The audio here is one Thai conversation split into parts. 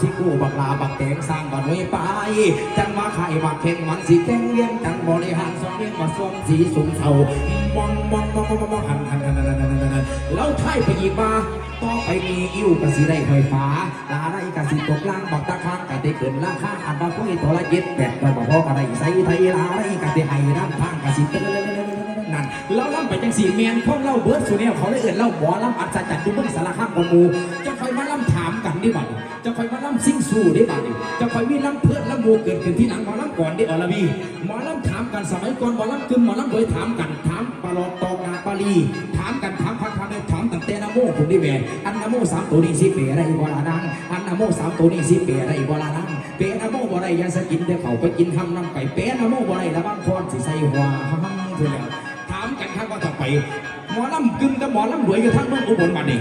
สิกูบักลาบักแตงสร้างบันไว้ไป จังมาไข่มาเข่งมันสีแกงเลี้ยงจังบริหารสองเลี้ยงมาสวมสีสูงเทามองมองมองมองมองหันหันหันหันหันหันหันแล้วไทยไปยิบมาต่อไปมีอิ่วกะสีได้ไฟฟ้าลาได้กะสีตกล่างบักตะคางกะได้เกินราคาอันบาคุยตัวละเจ็ดแปดไปบอกพ่อกะได้ใส่ไทยลาได้กะได้ไห้น้ำทางกะสีเต้นนั่นแล้วล่ำไปจังสีเมียนพวกเล่าเบิร์ดสุเนี่ยเขาได้เอื่นเล่าหมอล่ำอัศจรรย์ดูเมื่อสารข้ามคนมูจะคอยมาล่ำถา มกันดิบัดจะคอยมาล่ำซิ่งสู้ไดิบัดจะคอยมีล่ำเพื่อนล่ำโมเกิดขึ้นที่หลังหมอล่ำก่อนไดิอรวีหมอล่ำถามกันสมัยก่อนหมอล่ำกึมหมอล่ำโดยถามกันถามปลอดตอกนาปาลีถามกันถามพักพักถามตั้งแต่นโมผมไดิแหวนอันนโมสามตัวนี้สิเปรอะไรบลานังอันนโมสามตัวนี้สิเปรอะไรบลานังเปรนโมบ่ไรยังสกินเดี๋ยวเขาไปกินทำน้ำไก่เปรนโมบ่ไรละบ้างพรสิใส่หัวฮัมเพื่อนถามกันข้างว่าต่อไปหมอลำกึมกับหมอลำรวยอยู่ทั้งเมืองอุบลบัดนี้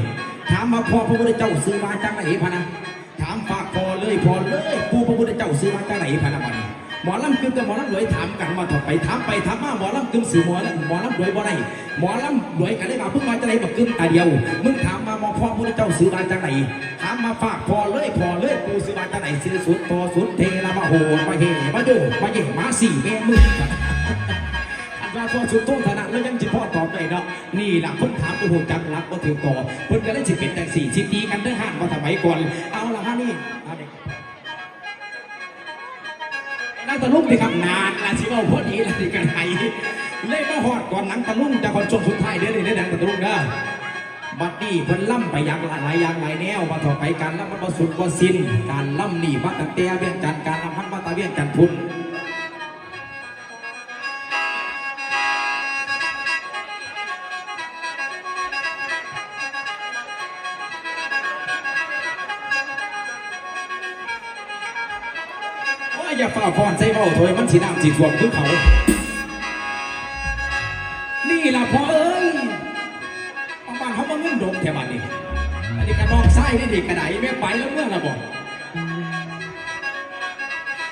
ถามมาพ่อพระพุทธเจ้าซื้อมาจากไหนพะนะ ถามฝากพอเลยพอเลยปู่พระพุทธเจ้าซื้อมาจากไหนพะนะบัดนี้หมอลำกึมกับหมอลำรวยถามกันมาต่อไปถามไปถามมาหมอลำกึมสื่อหมอลำหมอลำรวยบ่ได้หมอลำรวยกันได้มาเพิ่งมาจากไหนบักกึมตาเดียวมึงถามมาหมอพ่อพระพุทธเจ้าซื้อมาจากไหนถามมาฝากพอเลยพอเลยปู่ซื้อมาจากไหนซื้อสุดพอสุดเทละมาโหมาเฮมาโยมาเย่มาสี่แม่มึงอันว่า พอสุดโต้งถนัดแล้วยังจิตพ่อตอบได้เนาะนี่หลักคนถามกูหูจักรักก็ถือต่อเพิ่นก็ได้สิตเป็นแต่สี่สิตีกันเด้อห้านมาสมัยก่อนเอาละฮะนี่เอาเด็กนั่งตะลุกเลยครับนานละสิเอาพอดีละสิกันไห้เล่มาหอดก่อนหนังตะลุงจะคนชมสุดท้ายเด้อเด้อเด้อหนังตะลุงเด้อบัดนี้เพิ่นล่ำไปอย่างหลายอย่างหลายแนวมาต่อไปการล่ำมันบ่สุดบ่สิ้นการล่ำนี่มาตั้งแต่เวียงจันการล่ำพันมาตะเวียงจันทุน ใส่เบาถอยมันสีน้ำสีท่วมคือเขา นี่ล่ะพ่อเอ้ยเอาบ้านเขามาเงินดงแค่บ้านนี้อันนี้กระนองไส้นี่เดิกกระไดแม่ไปแล้วเมื่อละบอก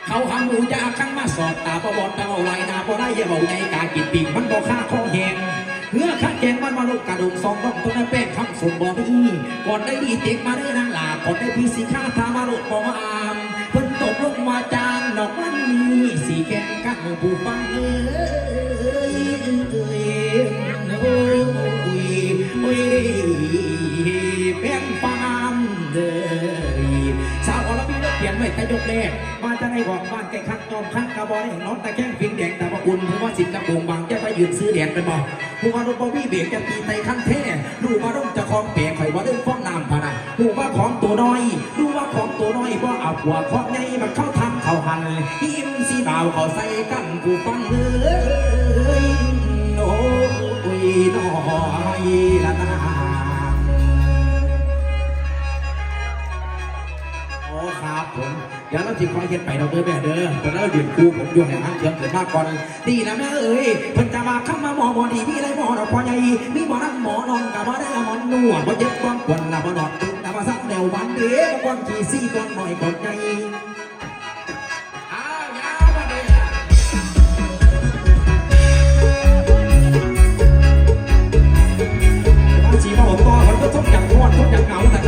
เขาหาหมูยาข้างมาสอดตาประบอดตาเอาไหลนาบ่ได้อย่าเบาใหญ่กากินปีกมันบ่ฆ่าคองแหงเมื่อข้าแกงมันมาลุกกระดูกสองต้องต้นแป้งคำสมบ่มีก่อนได้ดีเต็กมาได้นางหลาก่อนได้พี่สีข้าทามาลุกบ่อามเพิ่นตกลงมาจางดอกมัน สีแกงกันผู้ฟังเอ้ยเอ้ยโอ้ยโอ้ยแป้งฟามเด้อสาวอรพิรเปลี่ยนไว้แต่ยกแรกมาจะได้บอกบ้านใกล้คักจอมคักกระบอกให้น้องตะแคงพิงแดงแต่ว่าอุ่นผู้ว่าสิบกระโปงบางจะไปยืนซื้อแดดไปบอกผู้ว่ารถบอวี่เบรกจะตีไตขั้นเท่ดูว่าร่มจะคลองเปียข่ว่าเรื่องฟ้องน้ำพะนะดูว่าของตัวน้อยดูว่าของตัวน้อยว่าเอาหัวของใหญ่มันเข้าทำ เข้าหันหิมสีดาวเขาใส่กันกูฟังเอ้ยโอ้ยน้อยละนาโอ้ครับผมเดี๋ยวเราจิคอยเห็นไปเราเด้อแม่เด้อตอนนั้นเราดื่มคูผมอยู่ในห้างเชิงเกิดมากก่อนดีนะแม่เอ้ยเพิ่นจะมาเข้ามาหมอหมอดีมีอะไรหมอดอกพอใหญ่มีหมอนั่งหมอนอนกับหมอได้ละหมอนนัวบ่เจ็บก้อนควนละบ่ดอดตึงละบ่ซักแนววันเด้อบ่ก้อนขี้ซี่ก้อนหน่อยก้อนใหญ่ จะเหงาแต่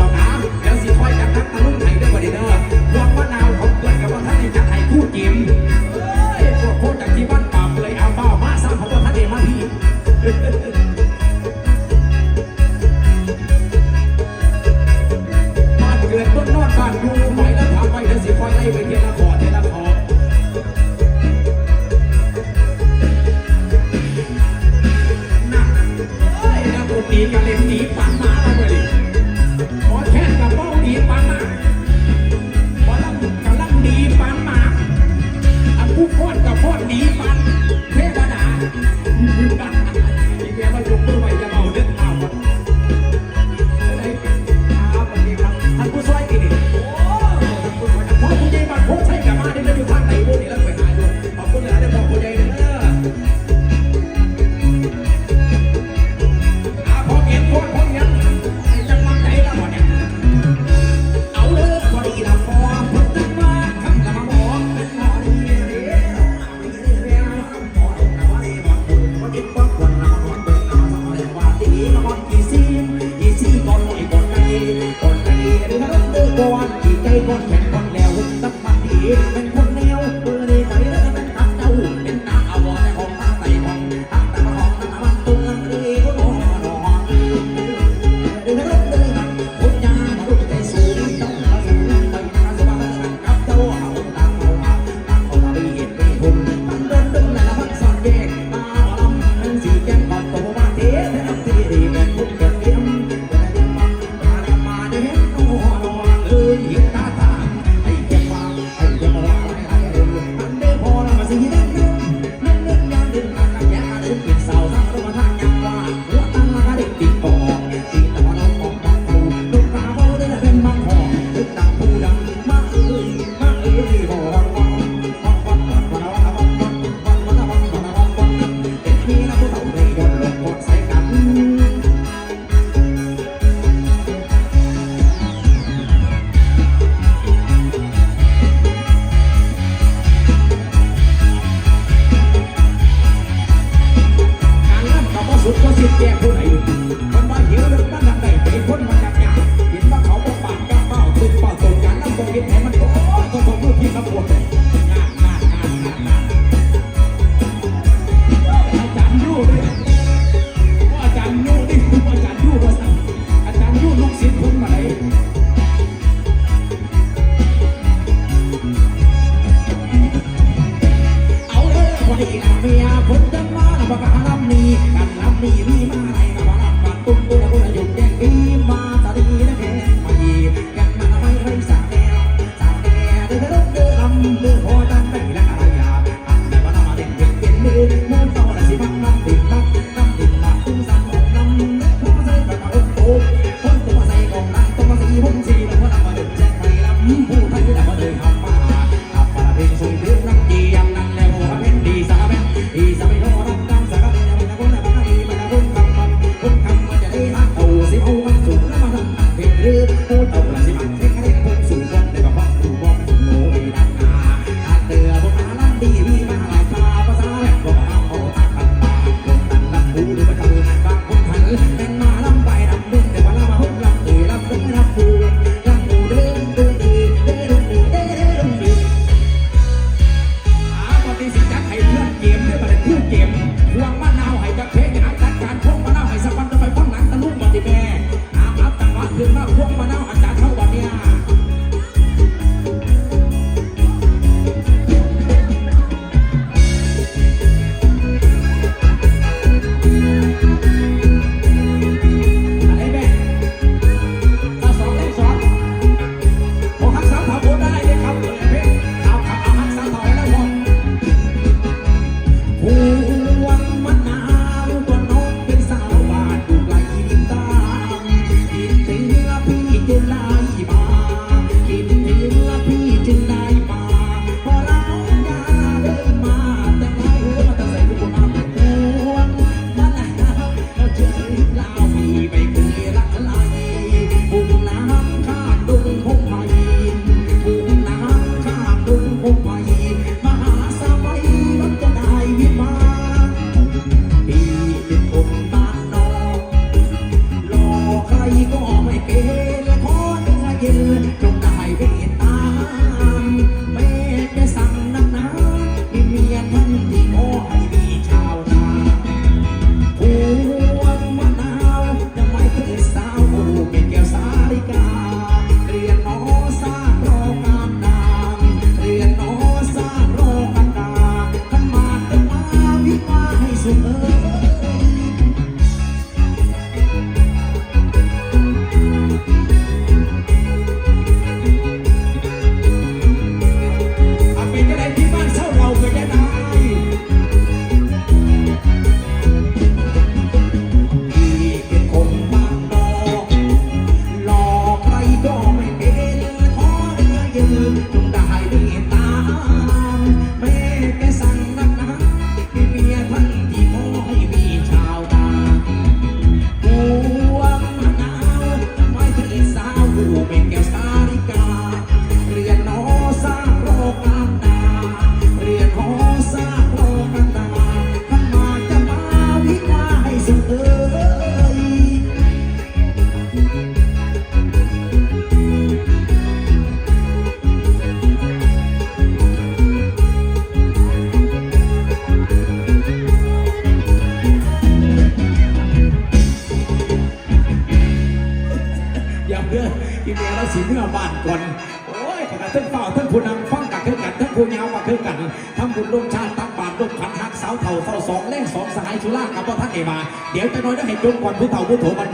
ทั้งเฝ้าทั้งผู้นำฟังกับคือกันทั้งผู้ยาวกับคือกันทำบุญร่วมชาติตั้งบาตรร่วมขันหักสาวเท่าเท่าสองเล่นสองสหายสุรากับพ่อท่านเอมาเดี๋ยวจะน้อยได้ให้จงก่อนผู้เฒ่าผู้โถมัน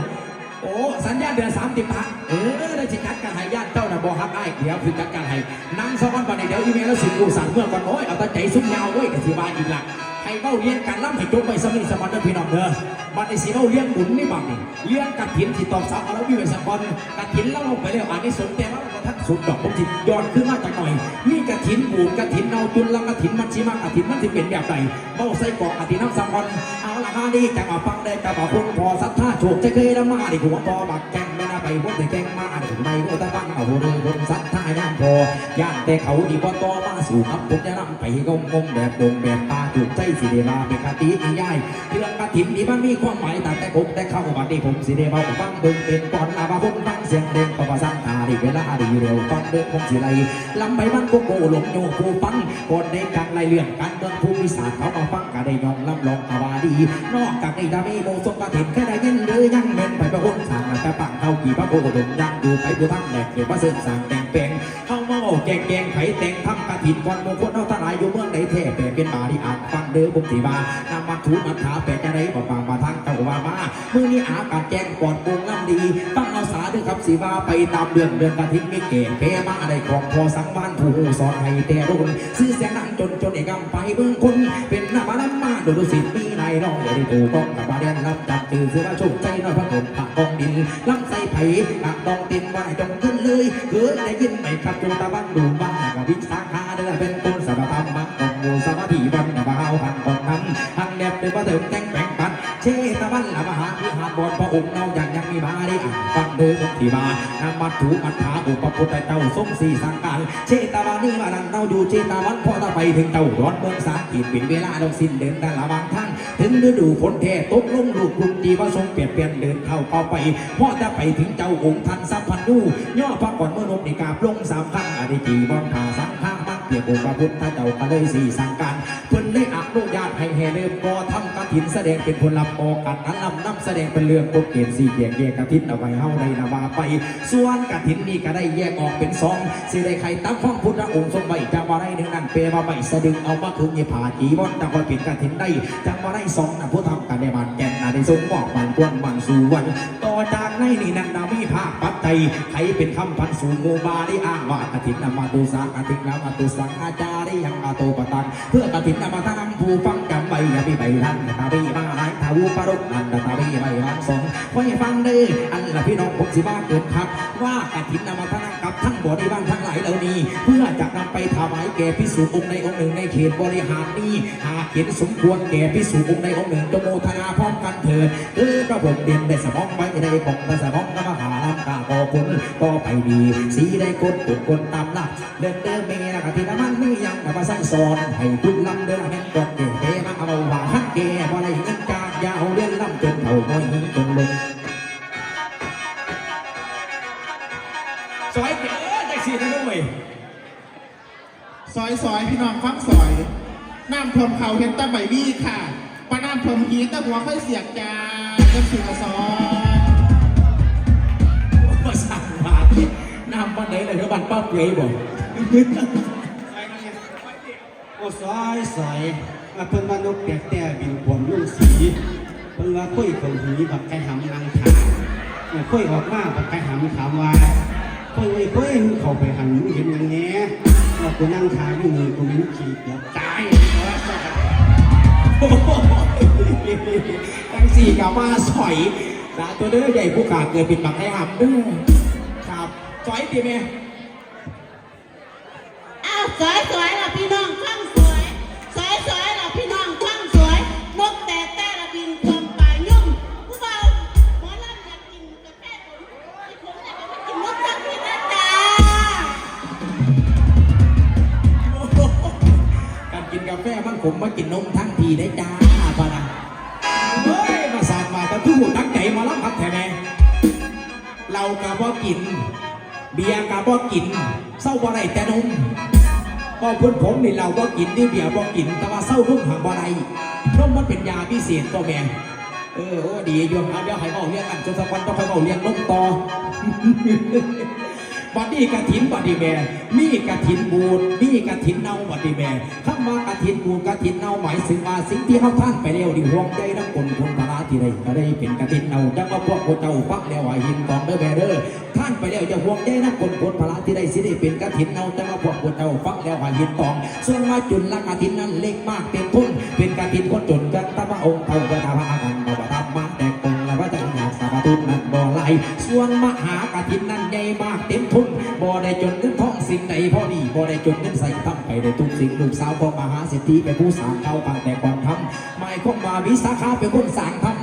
โอ้สัญญาเดือนสามติปะเออได้สิจัดการให้ญาติเจ้าน่ะบอกฮักได้เดี๋ยวคือจัดการให้นั่งสวรรค์วันนี้เดี๋ยวอีเมลแล้วสิกูสั่งเมื่อก่อนโอ้ยเอาแตาใจซุ้มยาวเว้ยกสิบายอีกหลักให้เบ้าเลี้ยงกันล่ำให้จบไปสมิสมันเด้อพี่น้องเด้อบัดนี้สิเบ้าเลี้ยงหมุนนี่บัดนี่เลี้ยงกระถินที่ตอกเสาเอาแล้ววิวสักคนกระถินเล่าลงไปแล้วอันนี้สมแต่ว่า สุดดอกผมจิย้อนขึ้นมาจากหน่อย มีกระถินบูดกระถินเนาจุนละกระถินมัชชิมากระถินมันที่เป็นแบบไหนเบ้าใส่กอกกระถินน้ำสังวันเอาละฮาดีจะมาฟังได้จะมาพุ่งพอสัทธาโชคจะเคยละมาดิหัวพอบักแกง ไม่น่ไปบนแต่แกงมาดิไม่โอ้ตาบังเอาหัวเรือคนสัทธาย่างพอย่านแต่เขาดีบ่ต่อมาสู่ครับผมจะนำไปงมงมแบบดงแบบตาถูกใจสิเดมาเป็นคตินิยายเรื่องกระถินนี่มันมีความหมายแต่แต่ผมแต่เข้าบัดนี้ผมสิเดมาฟังเบิ่งเป็นก่อนลาบาผมฟังเสียงเด้งประวัติศาสตร์ดีเวลาดีเร็วฟังเด้อผมสิไลลำไปมันก็โกหลงโยกูฟังคนในกางไรเรื่องการเมืองภูมิศาสตร์เขามาฟังก็ได้ยองลำลองอาวาดี นอกจากนี้ดามีโมสกกระถิ่นแค่ได้ยินหรือยังเม็นไปประคนสั่งแต่ปังเขากีพระโกดมยังอยู่ไปผู้ทั้งแหลกเดี๋ยวพระเส้นสั่งแกงแปลงเฮามาโอ้แกงแกงไผ่แตงทำกระถิ่นก่อนมงคลเอาทลายอยู่เมืองใดแท้แปลเป็นบาดีอ่านฟังเด้อผมสีบาน มาถูมาถาแปลจะได้บอกบางมาทางเจ้าว่ามาเมื่อนี้อาการแจ้งก่อนปงน้ำดีฟังเอาสาด้อครับสีบาไปตามเดือนเดือนกระถิ่นมีเกณฑ์แปมาได้ของพอสังวานผู้สอนให้แต่รุ่นซื้อเสียงดังจนจนเอกำไปเบื้องคนเป็นหน้ามาน้ำมาโดยดูสิปีนายน้องเดี๋ยวดูกต้องกับมาเรียนรับจับจือเสื้อชมใจน้อยพระผมผักกองดินลำใส่ไผ่ผักดองตินว่าจงขึ้นเลยเกิดได้ยินไหมครับจูตะบังดูบ้างกับวิชาคาเด้อเป็นต้นสารธรรมมังกรมูสมาธิบัน กับเฮาหันกองน้ำหันแนบเดินมาเติมแต่งแปลงปันเชตะวันละมหาวิหารบนพระองค์เนาอย่างยังมีบาได้อ่านฟังเดินที่มานำมัดถูมัดขาอุปปุตตะเจ้าทรงสีสังการเชตะวันนี้มาดันเนาอยู่เชตะวันพอตะไปถึงเจ้าร้อนเมืองสาขีดเป็นเวลาลงสิ้นเดินแต่ละบางท่านถึงฤดูฝนแท้ตกลงลูกลุงจีว่าทรงเปลี่ยนเปลี่ยนเดินเข้าเป้าไปพ่อจะไปถึงเจ้าองค์ท่านสัพพันยูย่อพระก่อนเมื่อนกในกาบลงสามครั้งอดีจีบอนผาสังฆา มักเปียกองพระพุทธเจ้าก็เลยสี่สังการเพิ่นได้อนุญาตให้แห่เริ่มก่อทำกฐินแสดงเป็นผลลัพธ์ออกกันนั้นลำน้ำแสดงเป็นเรื่องกฎเกณฑ์สี่แยกแยกกฐินเอาไว้เฮาในนามาไป ส่วนกฐินนี้ก็ได้แยกออกเป็นสองสิได้ใครตั้งฟังพุทธองค์ทรงไว้จะมาได้หนึ่งนั่นเปมาไม่สะดึงเอามาคือมีผาจีบอนจังว่าเป็นกฐินได้จังมาได้สองนะผู้ทำกันในบ้านแก่น ได้ทรงบอกบันกวนบันสู่วันต่อจากในนี่นันนามีภาคปัจจัยใครเป็นคำพันสู่โมบาได้อ้างว่ากฐินนำมาตุสากฐินนำมาตุสังอาจาริยังมาโตปตังเพื่อกฐินนำมาทำผู้ฟังจำไว้อย่าไปไปทันตาบีมาหายทาวูปรุกนันตาบีไม่รังสองไว้ฟังเด้ออันละพี่น้องผมสิบ้าเกินครับ ว่ากฐินนำมาทำกับ ทั้งบริวารทั้งหลายเหล่านี้ เพื่อจะนำไปถวายแก่พิสุองค์ในองค์หนึ่งในเขตบริหารนี้หากเห็นสมควรแก่พิสุองค์ในองค์หนึ่งจงโมทนาพร้อมกันเถิดเออพระผมเด่นได้สมองไว้ในของได้สมองนมหาลำกาก็ผลก็ไปดีสีได้กดตุกคนตามหลักเดินเดินเมนะกฐินมันไม่ยังมาสั่งสอนให้คุณลำเดินแห่งกดเก๋เก๋มาเอาว่าฮักเก๋บ่ได้เงิ อยซอยพี่น้องฟังซอย น้ำท่วมเขาเห็นแตะใบวี่ค่ะปะน้ำท่วมหีแตะหัวค่อยเสียกจาจะสื่อซอยภาษาบาทน้ำวันไหนเลยก็บันป้าเปรย์บอกโอ้สายสายมาเพิ่นว่านกแปลกแต่บินขวมลุ่งสีเพิ่นว่าคุยของหีบักไก่หำนางถามเออคุยออกมาบักไก่หำถามว่าคุยไอ้คุยมึงเข้าไปหันมึงเห็นอย่างแง่ว่ากูนั่งทาอยู่เลยกูมินขี่เดี๋ยวตายโอ้โหตั้งสี่กับมาสอยนะตัวเด้อใหญ่ผู้ขาเกิดปิดปากให้หับเด้อครับสอยดีไหมอ้าวสอยสอย บ่กินเศร้าบ่ได้แต่นมก็พื่นผมนี่เราบ่กินนี่เบียร์บ่กิน แต่ว่าเศร้ารุ่งหางบ่ได้นมมันเป็นยาพิเศษตัวแม่เออโอ้ดีโยมเอาเดี๋ยวให้เบาเรียกกันจนสักวันต้องไปเบาเรียกนมต่อบอดี้กระถินบอดี้แบร์มีกระถินบูดมีกระถินเน่าบอดี้แบร์คำว่ากระถินบูดกระถินเน่าหมายถึงว่าสิ่งที่เขาท่านไปแล้วดีห่วงใจน้ำคนคนพลา ที่ใดก็ได้เป็นกระถินเน่าจังว่าพวกคนเจ้าฟักแล้วว่าหินกองเด้อแบเด้อท่านไปแล้วจะห่วงใจน้ำคนคนพลาที่ใดสิได้เป็นกระถินเน่าจังว่าพวกคนเจ้าฟักแล้วว่าหินกองส่วนว่าจุลละกระถินนั้นเล็กมากเต็มทุนเป็นกระถินคนจนกันตะมาองค์เท่ากระทาพากันบ่บ่ทำมาแต่กงละว่าจะหาสาบทุนนั้นบ่ไหลส่วนมหากระถินนั้นใหญ่มากเต็มทุนบ่ได้จนเงินทองสิ่งใดพอดีบ่ได้จนเงินใส่ทำไปได้ทุกสิ่งลูกสาวของมหาเศรษฐีเป็นผู้สางเขาตั้งแต่ก่อนทำไม่คงมาวิสาขาเป็นคนสางธรร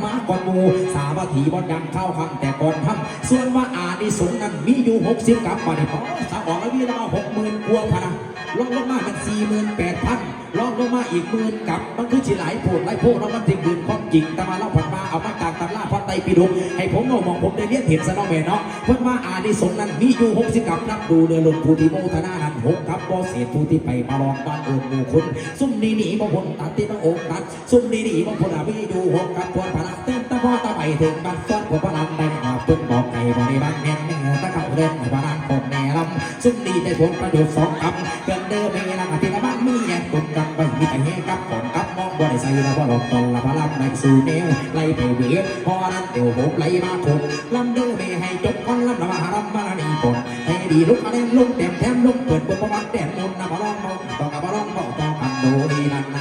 มูสาวัตถีบ่ยังเข้าคำแต่ก่อนทำส่วนว่าอานิสงส์นั้นมีอยู่60กับมาได้พอสาออกแล้วมีล้วหกหมื่นกัวพะนะลงลงมามันสี่หมื่นแปดพันลองลงมาอีกหมื่นกับ มันคือสิหลายโพดหลายโพดแล้วมันถึงดืนความจริงต่มาเล่าผันมาเอามาจากตำราพระไตรปิฎกให้ผมเอามองผมได้เรียนเห็นซะเน้องแม่เนาะเพิ่นว่าอานิสงส์นั้นมีอยู่หกสิบกับนับดูเดือลงผู้ที่โมทนานั้นหกกับบ่เศษผู้ที่ไปมาลองบ้านเอิญหมู่คุณซุ่มนี้หนีบ่พ้นตัดที่ต้องอกตัดซุ่มนี้หนีบ่พ้นอามีอยู่หกกับพวนพลังเต้นตะ พ่อตะไปถึงบ้านซ้อนพวพลังได้มาเพิ่นบอกไก่บริบาลแน่นแน่ตะเก่าเล่นพลังคนแน่ลำซุ่มนี้ได้ผลประโยชน์สองกับเกินเดิมไม่ละอาทิตย์ละบ้านมีแย่กดกันไปมีแต่แห่กับก่อนกับมองบ่ได้ใส่ละบ่หลอกตนละพลังในสู่แนวไล่ไปเวียนพอนั้นเดี๋ยวหกไหลมาคงลำเดิมไม่ให้จบคนลำละมาหารำมาดีก่อนให้ดีลุกมาเล่นลุกเต็มแถมลุกเปิดบนประวัติแดนมนต์นะมาลองมองต่อกับมาลองบอกต่อคำดูดีนั่นนะ